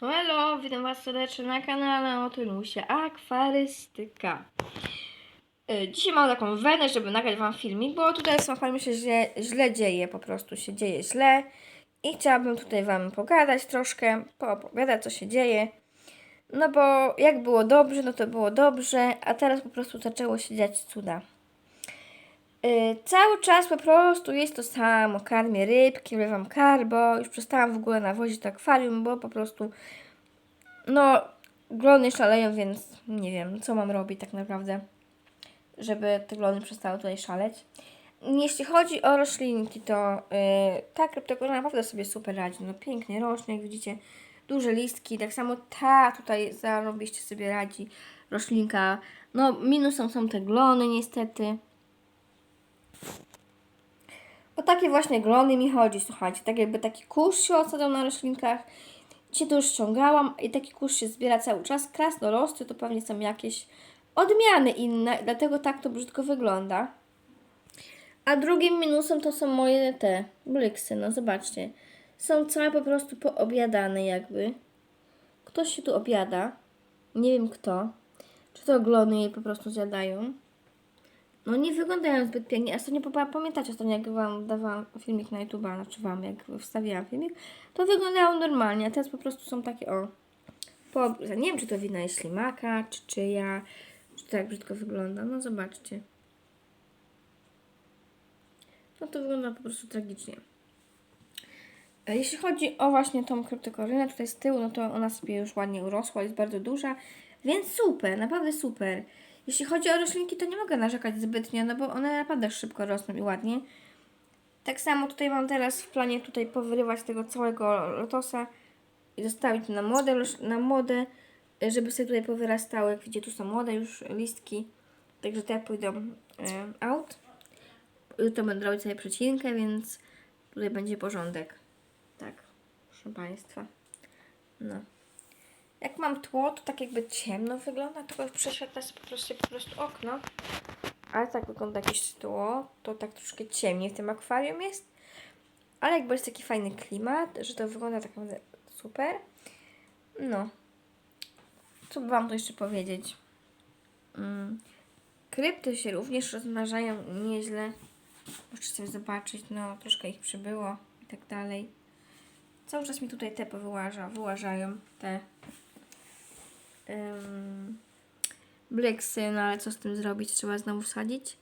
No hello, witam Was serdecznie na kanale Otylusie Akwarystyka. Y, Dzisiaj mam taką wenę, żeby nagrać Wam filmik, bo tutaj tym akwarium się źle, źle dzieje, po prostu się dzieje źle. I chciałabym tutaj Wam pogadać troszkę, poopowiadać co się dzieje. No bo jak było dobrze, no to było dobrze, a teraz po prostu zaczęło się dziać cuda. Y, cały czas po prostu jest to samo. Karmię rybki, wlewam karbo. Już przestałam w ogóle nawozić do akwarium, bo po prostu no glony szaleją, więc nie wiem, co mam robić tak naprawdę, żeby te glony przestały tutaj szaleć. Jeśli chodzi o roślinki, to yy, ta kryptokorona naprawdę sobie super radzi. No pięknie rośnie, jak widzicie, duże listki. Tak samo ta tutaj zarobiście sobie radzi roślinka. No minusem są te glony niestety. O takie właśnie glony mi chodzi, słuchajcie. Tak jakby taki kurz się osadzał na roślinkach. Dzisiaj to już ściągałam i taki kurz się zbiera cały czas. Krasnorosty to pewnie są jakieś odmiany inne, dlatego tak to brzydko wygląda. A drugim minusem to są moje te bliksy, no zobaczcie. Są całe po prostu poobiadane jakby. Ktoś się tu obiada. Nie wiem kto. Czy to glony jej po prostu zjadają. No nie wyglądają zbyt pięknie. Ostatnio pamiętacie ostatnio jak wam dawałam filmik na YouTube, znaczy wam jak wstawiałam filmik, to wyglądało normalnie, a teraz po prostu są takie o. Po, nie wiem czy to wina jest ślimaka, czy czyja, czy to tak brzydko wygląda. No zobaczcie. No to wygląda po prostu tragicznie. E, Jeśli chodzi o właśnie tą kryptokorynę tutaj z tyłu, no to ona sobie już ładnie urosła, jest bardzo duża, więc super, naprawdę super. Jeśli chodzi o roślinki, to nie mogę narzekać zbytnio, no bo one naprawdę szybko rosną i ładnie. Tak samo tutaj mam teraz w planie tutaj powyrywać tego całego lotosa i zostawić na młode, na młode, żeby sobie tutaj powyrastały. Jak widzicie, tu są młode już listki, także te pójdą e, out. Jutro będę robić sobie przecinkę, więc tutaj będzie porządek. Tak, proszę Państwa. No. Jak mam tło, to tak jakby ciemno wygląda, tylko prześwietla sobie po prostu, po prostu okno. Ale tak wygląda jakieś tło, to tak troszkę ciemniej w tym akwarium jest. Ale jakby jest taki fajny klimat, że to wygląda tak naprawdę super. No. Co by Wam tu jeszcze powiedzieć? Mm. Krypty się również rozmnażają nieźle. Możecie sobie zobaczyć, no troszkę ich przybyło i tak dalej. Cały czas mi tutaj te powyłaża, wyłażają te um, no ale co z tym zrobić? Trzeba znowu wsadzić.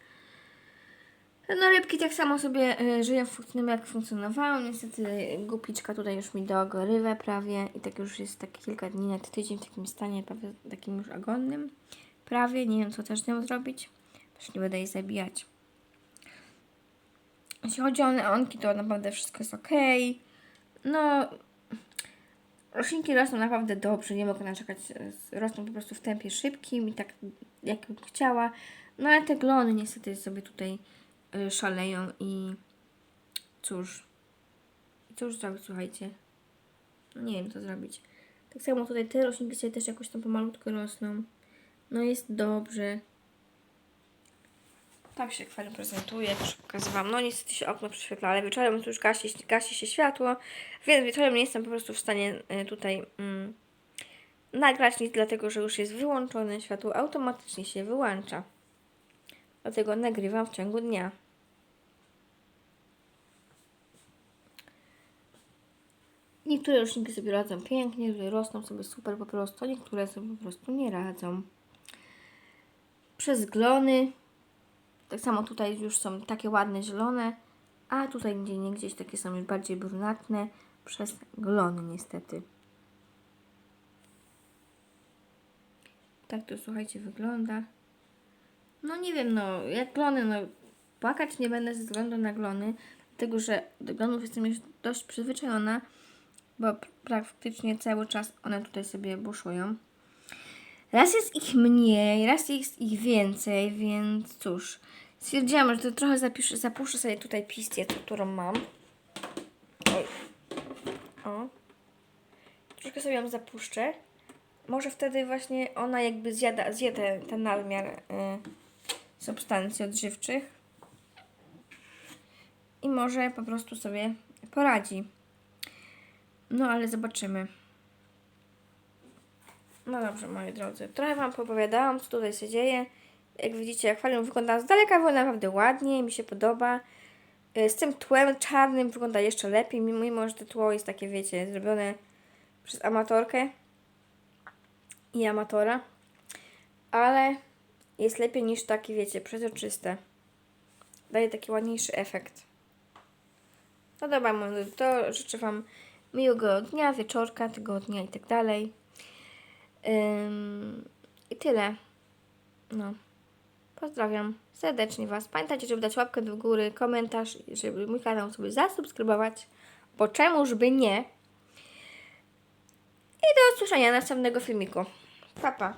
No rybki tak samo sobie y, żyją, jak funkcjonowały. Niestety gupiczka tutaj już mi dogorywa prawie i tak już jest tak kilka dni, nawet tydzień w takim stanie, prawie takim już agonnym. Prawie, nie wiem co też z nią zrobić. Też nie będę jej zabijać. Jeśli chodzi o neonki, to naprawdę wszystko jest ok. No, roślinki rosną naprawdę dobrze, nie mogę naczekać. Rosną po prostu w tempie szybkim i tak jak bym chciała. No ale te glony niestety sobie tutaj y, szaleją i cóż. Cóż zrobić, słuchajcie. No nie wiem co zrobić. Tak samo tutaj te roślinki sobie też jakoś tam pomalutko rosną. No jest dobrze. Tak się akwarium prezentuje, pokazywałam. No niestety się okno prześwietla, ale wieczorem już gasi, gasi się światło, więc wieczorem nie jestem po prostu w stanie y, tutaj mm, nagrać nic, dlatego że już jest wyłączone, światło automatycznie się wyłącza. Dlatego nagrywam w ciągu dnia. Niektóre roślinki sobie radzą pięknie, rosną sobie super po prostu, niektóre sobie po prostu nie radzą. Przez glony tak samo tutaj już są takie ładne zielone, a tutaj gdzie nie gdzieś takie są już bardziej brunatne przez glony niestety. Tak to słuchajcie wygląda. No nie wiem, no jak glony, no płakać nie będę ze względu na glony, dlatego że do glonów jestem już dość przyzwyczajona, bo praktycznie cały czas one tutaj sobie buszują. Raz jest ich mniej, raz jest ich więcej, więc cóż. Stwierdziłam, że to trochę zapiszę, zapuszczę sobie tutaj pistię, którą mam. Oj. O. Troszkę sobie ją zapuszczę. Może wtedy właśnie ona jakby zjada, zje ten, ten nadmiar y, substancji odżywczych. I może po prostu sobie poradzi. No ale zobaczymy. No dobrze, moi drodzy. Trochę Wam opowiadałam, co tutaj się dzieje. Jak widzicie, akwarium wygląda z daleka, wygląda naprawdę ładnie, mi się podoba. Y, Z tym tłem czarnym wygląda jeszcze lepiej, mimo, że to tło jest takie, wiecie, zrobione przez amatorkę i amatora. Ale jest lepiej niż takie, wiecie, przezroczyste. Daje taki ładniejszy efekt. No dobra, moi to życzę Wam miłego dnia, wieczorka, tygodnia i tak dalej. Ym, I tyle. No. Pozdrawiam serdecznie Was. Pamiętajcie, żeby dać łapkę do góry, komentarz, żeby mój kanał sobie zasubskrybować, bo czemuż by nie. I do usłyszenia następnego filmiku. Pa, pa.